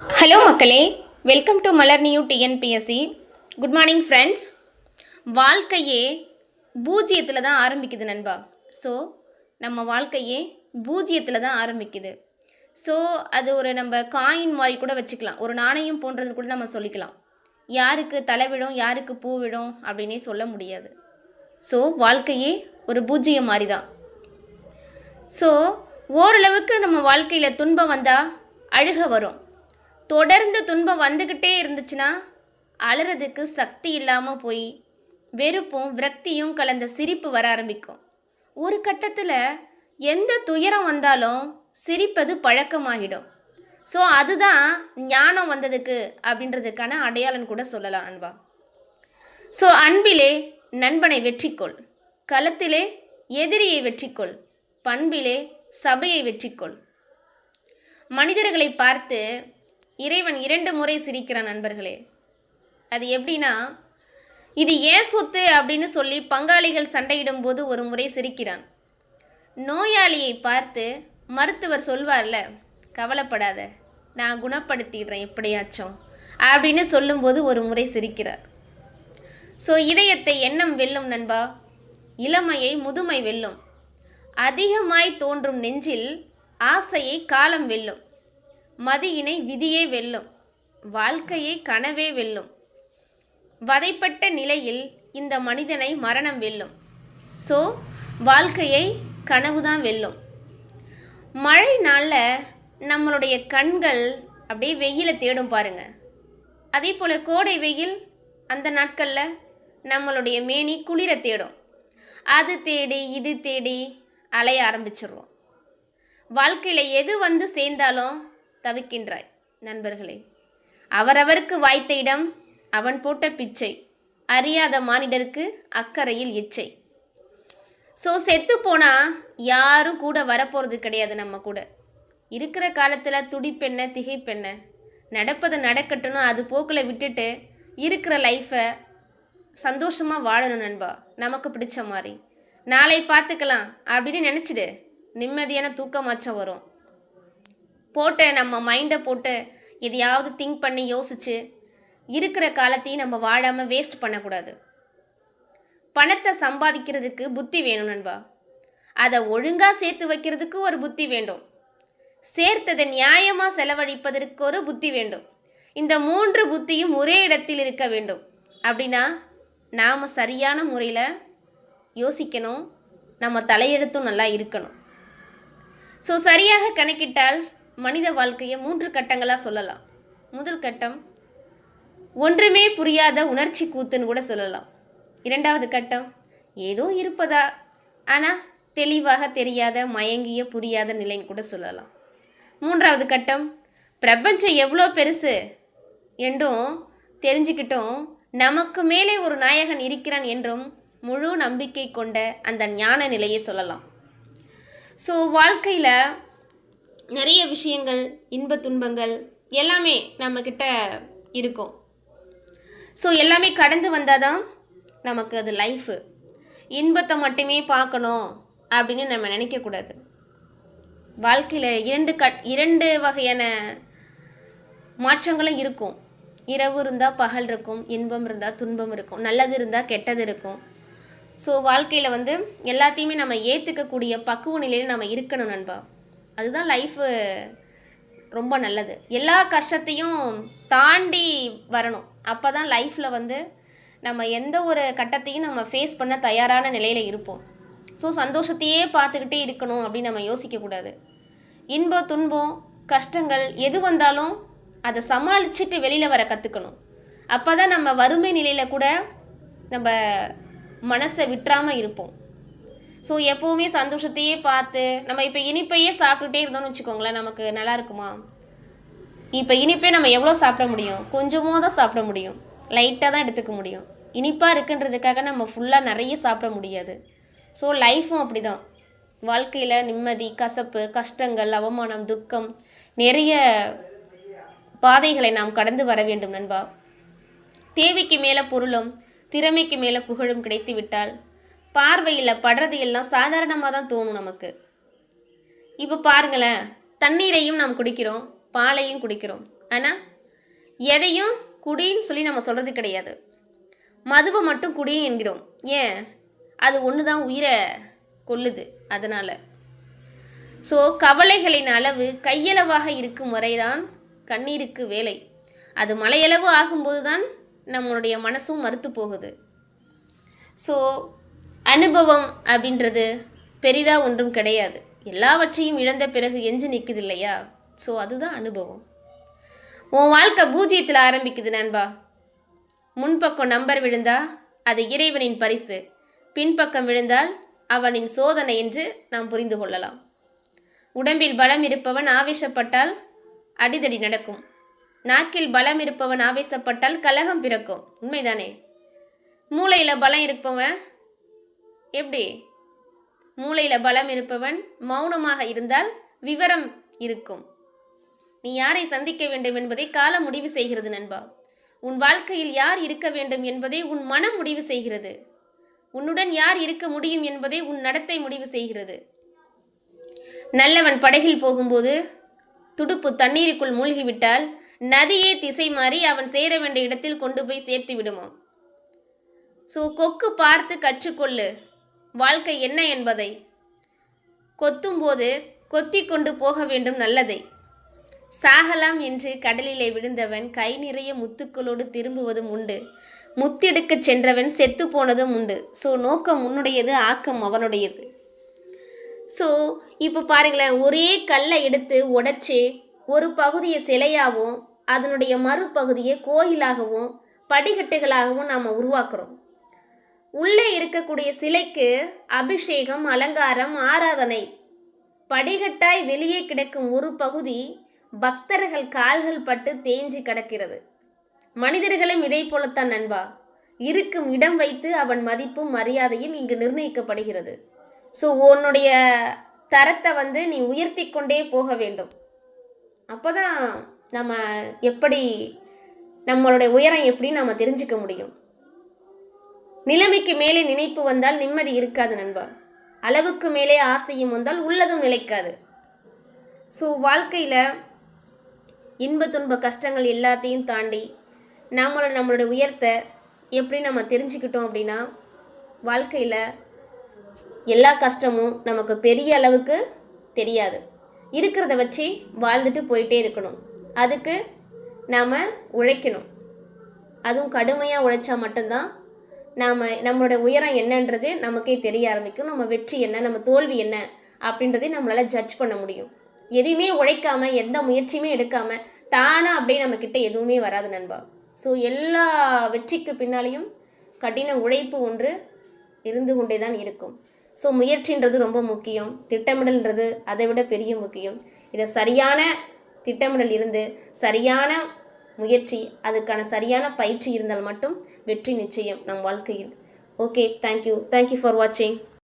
Hello மக்களே. Welcome to Malar new TNPSC good morning friends வாழ்க்கையே பூஜ்ஜியத்தில் தான் ஆரம்பிக்குது நண்பா. ஸோ நம்ம வாழ்க்கையே பூஜ்ஜியத்தில் தான் ஆரம்பிக்குது. ஸோ அது ஒரு நம்ம காயின் மாதிரி கூட வச்சுக்கலாம். ஒரு நாணயம் போன்றது கூட நம்ம சொல்லிக்கலாம். யாருக்கு தலை விழும் யாருக்கு பூ விழும் அப்படின்னே சொல்ல முடியாது. ஸோ வாழ்க்கையே ஒரு பூஜ்ஜியம் மாதிரி தான். ஸோ ஓரளவுக்கு நம்ம வாழ்க்கையில் துன்பம் வந்தால் அழுக வரும். தொடர்ந்து துன்பம் வந்துக்கிட்டே இருந்துச்சுன்னா அழுறதுக்கு சக்தி இல்லாமல் போய் வெறுப்பும் விரக்தியும் கலந்த சிரிப்பு வர ஆரம்பிக்கும். ஒரு கட்டத்தில் எந்த துயரம் வந்தாலும் சிரிப்பது பழக்கமாகிடும். ஸோ அதுதான் ஞானம் வந்ததுக்கு அப்படின்றதுக்கான அடையாளம் கூட சொல்லலாம் அன்பா. ஸோ அன்பிலே நண்பனை வெற்றிக்கொள். களத்திலே எதிரியை வெற்றிக்கொள். பண்பிலே சபையை வெற்றிக்கொள். மனிதர்களை பார்த்து இறைவன் இரண்டு முறை சிரிக்கிறான் நண்பர்களே. அது எப்படின்னா இது ஏன் சொத்து அப்படின்னு சொல்லி பங்காளிகள் சண்டையிடும் போது ஒரு முறை சிரிக்கிறான். நோயாளியை பார்த்து மருத்துவர் சொல்வார்ல கவலைப்படாத நான் குணப்படுத்திடுறேன் எப்படியாச்சும் அப்படின்னு சொல்லும்போது ஒரு முறை சிரிக்கிறார். ஸோ இதயத்தை எண்ணம் வெல்லும் நண்பா இளமையை முதுமை வெல்லும். அதிகமாய் தோன்றும் நெஞ்சில் ஆசையை காலம் வெல்லும். மதியினை விதியே வெல்லும். வாழ்க்கையை கனவே வெல்லும். வதைப்பட்ட நிலையில் இந்த மனிதனை மரணம் வெல்லும். ஸோ வாழ்க்கையை கனவுதான் வெல்லும். மழை நாளில் நம்மளுடைய கண்கள் அப்படியே வெயிலை தேடும் பாருங்க. அதே போல் கோடை வெயில் அந்த நாட்களில் நம்மளுடைய மேனி குளிர தேடும். அது தேடி இது தேடி அலைய ஆரம்பிச்சிடுறோம் வாழ்க்கையில் எது வந்து சேர்ந்தாலும் தவிக்கின்றாய். நண்பர்களே அவரவருக்கு வாய்த்த இடம் அவன் போட்ட பிச்சை. அறியாத மானிடருக்கு அக்கறையில் இச்சை. ஸோ செத்து போனால் யாரும் கூட வரப்போகிறது கிடையாது நம்ம கூட. இருக்கிற காலத்தில் துடிப்பெண்ண திகைப்பெண்ண நடப்பதை நடக்கட்டும்னு அது போக்கில் விட்டுட்டு இருக்கிற லைஃப்பை சந்தோஷமாக வாழணும் நண்பா. நமக்கு பிடிச்ச மாதிரி. நாளை பார்த்துக்கலாம் அப்படின்னு நினச்சிடு. நிம்மதியான தூக்கமாச்சம் வரும். போட்ட நம்ம மைண்டை போட்டு எதையாவது திங்க் பண்ணி யோசித்து இருக்கிற காலத்தையும் நம்ம வாழாமல் வேஸ்ட் பண்ணக்கூடாது. பணத்தை சம்பாதிக்கிறதுக்கு புத்தி வேணும் நண்பா. அதை ஒழுங்காக சேர்த்து வைக்கிறதுக்கு ஒரு புத்தி வேண்டும். சேர்த்ததை நியாயமாக செலவழிப்பதற்கு ஒரு புத்தி வேண்டும். இந்த மூன்று புத்தியும் ஒரே இடத்தில் இருக்க வேண்டும். அப்படின்னா நாம் சரியான முறையில் யோசிக்கணும். நம்ம தலையெழுத்தும் நல்லா இருக்கணும். ஸோ சரியாக கணக்கிட்டால் மனித வாழ்க்கையை மூன்று கட்டங்களாக சொல்லலாம். முதல் கட்டம் ஒன்றுமே புரியாத உணர்ச்சி கூத்துன்னு கூட சொல்லலாம். இரண்டாவது கட்டம் ஏதோ இருப்பதா? ஆனால் தெளிவாக தெரியாத மயங்கிய புரியாத நிலைன்னு கூட சொல்லலாம். மூன்றாவது கட்டம் பிரபஞ்சம் எவ்வளோ பெருசு? என்றும் தெரிஞ்சுக்கிட்டும் நமக்கு மேலே ஒரு நாயகன் இருக்கிறான் என்றும் முழு நம்பிக்கை கொண்ட அந்த ஞான நிலையை சொல்லலாம். ஸோ வாழ்க்கையில் நிறைய விஷயங்கள் இன்ப துன்பங்கள் எல்லாமே நம்மக்கிட்ட இருக்கும். ஸோ எல்லாமே கடந்து வந்தால் தான் நமக்கு அது லைஃபு இன்பத்தை மட்டுமே பார்க்கணும் அப்படின்னு நம்ம நினைக்கக்கூடாது. வாழ்க்கையில் இரண்டு கட் இரண்டு வகையான மாற்றங்களும் இருக்கும். இரவு இருந்தால் பகல் இருக்கும் இன்பம் இருந்தால் துன்பம் இருக்கும் நல்லது இருந்தால் கெட்டது இருக்கும். ஸோ வாழ்க்கையில் வந்து எல்லாத்தையுமே நம்ம ஏற்றுக்கக்கூடிய பக்குவ நிலையில் நம்ம இருக்கணும் நண்பா. அதுதான் லைஃபு ரொம்ப நல்லது. எல்லா கஷ்டத்தையும் தாண்டி வரணும். அப்போ தான் லைஃப்பில் வந்து நம்ம எந்த ஒரு கட்டத்தையும் நம்ம ஃபேஸ் பண்ண தயாரான நிலையில் இருப்போம். ஸோ சந்தோஷத்தையே பார்த்துக்கிட்டே இருக்கணும் அப்படின்னு நம்ம யோசிக்கக்கூடாது இன்பம் துன்பம் கஷ்டங்கள் எது வந்தாலும் அதை சமாளிச்சுட்டு வெளியில் வர கற்றுக்கணும் அப்போ தான் நம்ம வறுமை நிலையில் கூட நம்ம மனசை விட்டுறாமல் இருப்போம். ஸோ எப்போவுமே சந்தோஷத்தையே பார்த்து நம்ம இப்போ இனிப்பையே சாப்பிட்டுட்டே இருந்தோம்னு வச்சுக்கோங்களேன் நமக்கு நல்லா இருக்குமா? இப்போ இனிப்பே நம்ம எவ்வளோ சாப்பிட முடியும்? கொஞ்சமோ தான் சாப்பிட முடியும். லைட்டாக தான் எடுத்துக்க முடியும். இனிப்பாக இருக்குன்றதுக்காக நம்ம ஃபுல்லாக நிறைய சாப்பிட முடியாது. ஸோ லைஃப்பும் அப்படி தான் வாழ்க்கையில் நிம்மதி கசப்பு கஷ்டங்கள் அவமானம் துக்கம் நிறைய பாதைகளை நாம் கடந்து வர வேண்டும் நண்பா. தேவைக்கு மேலே பொருளும் திறமைக்கு மேலே புகழும் கிடைத்து விட்டால் பார்வையில் படுறது எல்லாம் சாதாரணமாக தான் தோணும் நமக்கு. இப்போ பாருங்களேன் தண்ணீரையும் நாம் குடிக்கிறோம் பாலையும் குடிக்கிறோம். ஆனால் எதையும் குடின்னு சொல்லி நம்ம சொல்கிறது கிடையாது. மதுவை மட்டும் குடி என்கிறோம். ஏன்? அது ஒன்று தான் உயிரை கொல்லுது அதனால். ஸோ கவலைகளின் அளவு கையளவாக இருக்கும் வரைதான் கண்ணீருக்கு வேலை. அது மலையளவு ஆகும்போது தான் நம்மளுடைய மனசும் மறுத்து போகுது. ஸோ அனுபவம் அப்படின்றது பெரிதாக ஒன்றும் கிடையாது. எல்லாவற்றையும் இழந்த பிறகு எஞ்சி நிற்குது இல்லையா ஸோ அதுதான் அனுபவம். உன் வாழ்க்கை பூஜ்ஜியத்தில் ஆரம்பிக்குது நண்பா. முன்பக்கம் நம்பர் விழுந்தா அது இறைவனின் பரிசு. பின்பக்கம் விழுந்தால் அவனின் சோதனை என்று நாம் புரிந்து கொள்ளலாம். உடம்பில் பலம் இருப்பவன் ஆவேசப்பட்டால் அடிதடி நடக்கும். நாக்கில் பலம் இருப்பவன் ஆவேசப்பட்டால் கலகம் பிறக்கும். உண்மைதானே? மூளையில் பலம் இருப்பவன் எப்படி? மூளையில் பலம் இருப்பவன் மௌனமாக இருந்தால் விவரம் இருக்கும். நீ யாரை சந்திக்க வேண்டும் என்பதை காலம் முடிவு செய்கிறது நண்பா. உன் வாழ்க்கையில் யார் இருக்க வேண்டும் என்பதை உன் மனம் முடிவு செய்கிறது. உன்னுடன் யார் இருக்க முடியும் என்பதை உன் நடத்தை முடிவு செய்கிறது. நல்லவன் படகில் போகும்போது துடுப்பு தண்ணீருக்குள் மூழ்கிவிட்டால் நதியே திசை மாறி அவன் சேர வேண்டிய இடத்தில் கொண்டு போய் சேர்த்து விடுமோ ஸோ கொக்கு பார்த்து கற்றுக்கொள்ளு. வாழ்க்கை என்ன என்பதை. கொத்தும்போது கொத்தி கொண்டு போக வேண்டும் நல்லதை. சாகலாம் என்று கடலிலே விழுந்தவன் கை நிறைய முத்துக்களோடு திரும்புவதும் உண்டு. முத்தெடுக்கச் சென்றவன் செத்து போனதும் உண்டு. ஸோ நோக்கம் உன்னுடையது ஆக்கம் அவனுடையது. ஸோ இப்போ பாருங்களேன் ஒரே கல்லை எடுத்து உடைச்சி ஒரு பகுதியை சிலையாகவும் அதனுடைய மறுபகுதியை கோயிலாகவும் படிக்கட்டுகளாகவும் நாம் உருவாக்குறோம். உள்ளே இருக்கக்கூடிய சிலைக்கு அபிஷேகம் அலங்காரம் ஆராதனை. படிகட்டாய் வெளியே கிடக்கும் ஒரு பகுதி பக்தர்கள் கால்கள் பட்டு தேஞ்சி கிடக்கிறது. மனிதர்களும் இதை போலத்தான் நண்பா. இருக்கும் இடம் வைத்து அவன் மதிப்பும் மரியாதையும் இங்கு நிர்ணயிக்கப்படுகிறது. ஸோ உன்னுடைய தரத்தை வந்து நீ உயர்த்தி கொண்டே போக வேண்டும். அப்போ தான் நம்ம எப்படி நம்மளுடைய உயரம் எப்படின்னு நம்ம தெரிஞ்சுக்க முடியும்? நிலைமைக்கு மேலே நினைப்பு வந்தால் நிம்மதி இருக்காது நண்பா. அளவுக்கு மேலே ஆசையும் வந்தால் உள்ளதும் நிலைக்காது. ஸோ வாழ்க்கையில் இன்ப துன்ப கஷ்டங்கள் எல்லாத்தையும் தாண்டி நம்மளை நம்மளோட உயர்த்த எப்படி நம்ம தெரிஞ்சுக்கிட்டோம் அப்படின்னா வாழ்க்கையில் எல்லா கஷ்டமும் நமக்கு பெரிய அளவுக்கு தெரியாது. இருக்கிறத வச்சு வாழ்ந்துட்டு போயிட்டே இருக்கணும். அதுக்கு நாம் உழைக்கணும். அதுவும் கடுமையாக உழைச்சா மட்டும்தான் நாம் நம்மளோட உயரம் என்னன்றது நமக்கே தெரிய ஆரம்பிக்கும். நம்ம வெற்றி என்ன? நம்ம தோல்வி என்ன? அப்படின்றதை நம்மளால் ஜட்ஜ் பண்ண முடியும். எதையுமே உழைக்காமல் எந்த முயற்சியுமே எடுக்காமல் தானாக அப்படியே நம்மக்கிட்ட எதுவுமே வராது நண்பா. ஸோ எல்லா வெற்றிக்கு பின்னாலேயும் கடின உழைப்பு ஒன்று இருந்து கொண்டே தான் இருக்கும். ஸோ முயற்சின்றது ரொம்ப முக்கியம். திட்டமிடல்ன்றது அதை விட பெரிய முக்கியம். இதை சரியான திட்டமிடல் இருந்து சரியான முயற்சி அதுக்கான சரியான பயிற்சி இருந்தால் மட்டும் வெற்றி நிச்சயம் நம் வாழ்க்கையில். ஓகே தேங்க்யூ தேங்க்யூ ஃபார் வாட்சிங்